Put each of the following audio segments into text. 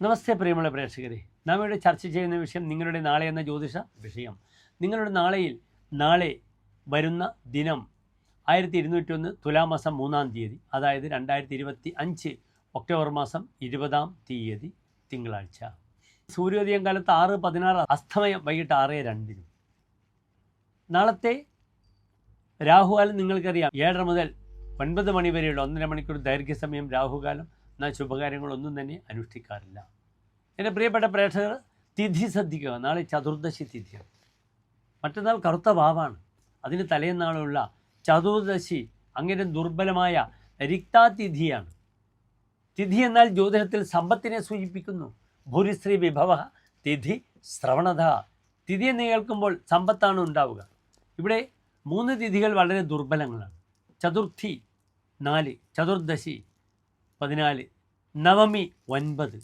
നമസ്തേ പ്രിയമുള്ള പ്രേക്ഷകരെ. നാം ഇവിടെ ചർച്ച ചെയ്യുന്ന വിഷയം നിങ്ങളുടെ നാളെ എന്ന ജ്യോതിഷ വിഷയം. നിങ്ങളുടെ നാളെയിൽ നാളെ വരുന്ന ദിനം ആയിരത്തി ഇരുന്നൂറ്റി ഒന്ന് തുലാമാസം മൂന്നാം തീയതി അതായത് രണ്ടായിരത്തി ഇരുപത്തി അഞ്ച് ഒക്ടോബർ മാസം ഇരുപതാം തീയതി തിങ്കളാഴ്ച. സൂര്യോദയം കാലത്ത് ആറ് പതിനാറ് അസ്തമയം വൈകിട്ട് ആറ് രണ്ടിനും. നാളത്തെ രാഹുകാലം നിങ്ങൾക്കറിയാം. ഏഴര മുതൽ ഒൻപത് മണി വരെയുള്ള ഒന്നര മണിക്കൂർ ദൈർഘ്യസമയം രാഹുകാലം. എന്നാൽ ശുഭകാര്യങ്ങളൊന്നും തന്നെ അനുഷ്ഠിക്കാറില്ല. എന്റെ പ്രിയപ്പെട്ട പ്രേക്ഷകർ തിഥി ശ്രദ്ധിക്കുക. നാളെ ചതുർദശി തിഥിയാണ്. മറ്റന്നാൾ കറുത്ത വാവാണ് അതിന് തലേന്നാളുള്ള ചതുർദശി അങ്ങനെ ദുർബലമായ രിക്താതിഥിയാണ്. തിഥി എന്നാൽ ജ്യോതിഷത്തിൽ സമ്പത്തിനെ സൂചിപ്പിക്കുന്നു. ഭൂരിശ്രീ വിഭവ തിഥി ശ്രവണത. തിഥി എന്ന് കേൾക്കുമ്പോൾ സമ്പത്താണ് ഉണ്ടാവുക. ഇവിടെ മൂന്ന് തിഥികൾ വളരെ ദുർബലങ്ങളാണ്. ചതുർത്ഥി നാല് ചതുർദശി പതിനാല്. നവമി ഒൻപത്.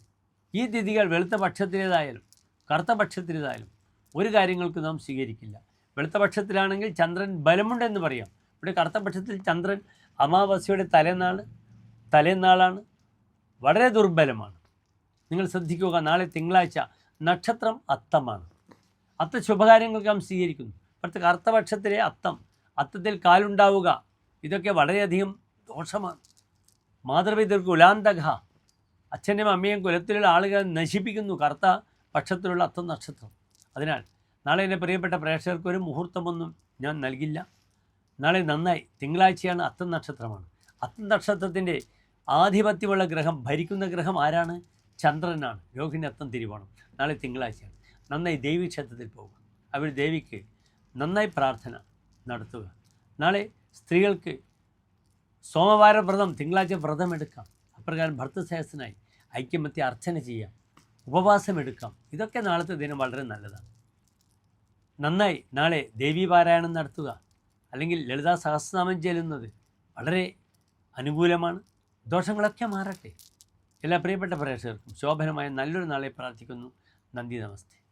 ഈ തിഥികൾ വെളുത്ത പക്ഷത്തിലേതായാലും കറുത്ത പക്ഷത്തിലേതായാലും ഒരു കാര്യങ്ങൾക്ക് നാം സ്വീകരിക്കില്ല. വെളുത്ത പക്ഷത്തിലാണെങ്കിൽ ചന്ദ്രൻ ബലമുണ്ടെന്ന് പറയാം. ഇവിടെ കറുത്ത പക്ഷത്തിൽ ചന്ദ്രൻ അമാവാസ്യയുടെ തലേനാൾ തലേനാളാണ് വളരെ ദുർബലമാണ്. നിങ്ങൾ ശ്രദ്ധിക്കുക നാളെ തിങ്കളാഴ്ച നക്ഷത്രം അത്തമാണ്. അത്ത ശുഭകാര്യങ്ങൾക്ക് നാം സ്വീകരിക്കുന്നു. ഇപ്പോഴത്തെ കറുത്ത പക്ഷത്തിലെ അത്തം അത്തത്തിൽ കാലുണ്ടാവുക ഇതൊക്കെ വളരെയധികം ദോഷമാണ്. മാതൃപിതൃക്ക് ഉലാന്തക അച്ഛന്റെയും അമ്മയും കുലത്തിലുള്ള ആളുകളെ നശിപ്പിക്കുന്നു. കറുത്ത പക്ഷത്തിലുള്ള അത്തം നക്ഷത്രം അതിനാൽ നാളെ എന്റെ പ്രിയപ്പെട്ട പ്രേക്ഷകർക്ക് ഒരു മുഹൂർത്തമൊന്നും ഞാൻ നൽകില്ല. നാളെ നന്നായി തിങ്കളാഴ്ചയാണ് അത്തം നക്ഷത്രമാണ് അത്തം നക്ഷത്രത്തിന്റെ ആധിപത്യമുള്ള ഗ്രഹം ഭരിക്കുന്ന ഗ്രഹം ആരാണ്? ചന്ദ്രനാണ്. രോഹിണി അത്തം തിരുവോണം. നാളെ തിങ്കളാഴ്ചയാണ്. നന്നായി ദേവി ക്ഷേത്രത്തിൽ പോകുക അവർ ദേവിക്ക് നന്നായി പ്രാർത്ഥന നടത്തുക. നാളെ സ്ത്രീകൾക്ക് സോമവാര വ്രതം തിങ്കളാഴ്ച വ്രതം എടുക്കാം. അപ്രകാരം ഭർത്തസഹസിനായി ഐക്യമത്യ അർച്ചന ചെയ്യാം. ഉപവാസം എടുക്കാം. ഇതൊക്കെ നാളത്തെ ദിനം വളരെ നല്ലതാണ്. നന്നായി നാളെ ദേവീപാരായണം നടത്തുക. അല്ലെങ്കിൽ ലളിതാ സഹസ്രനാമം ചെല്ലുന്നത് വളരെ അനുകൂലമാണ്. ദോഷങ്ങളൊക്കെ മാറട്ടെ. എല്ലാ പ്രിയപ്പെട്ട പ്രേക്ഷകർക്കും ശോഭനമായ നല്ലൊരു നാളെ പ്രാർത്ഥിക്കുന്നു. നന്ദി നമസ്തേ.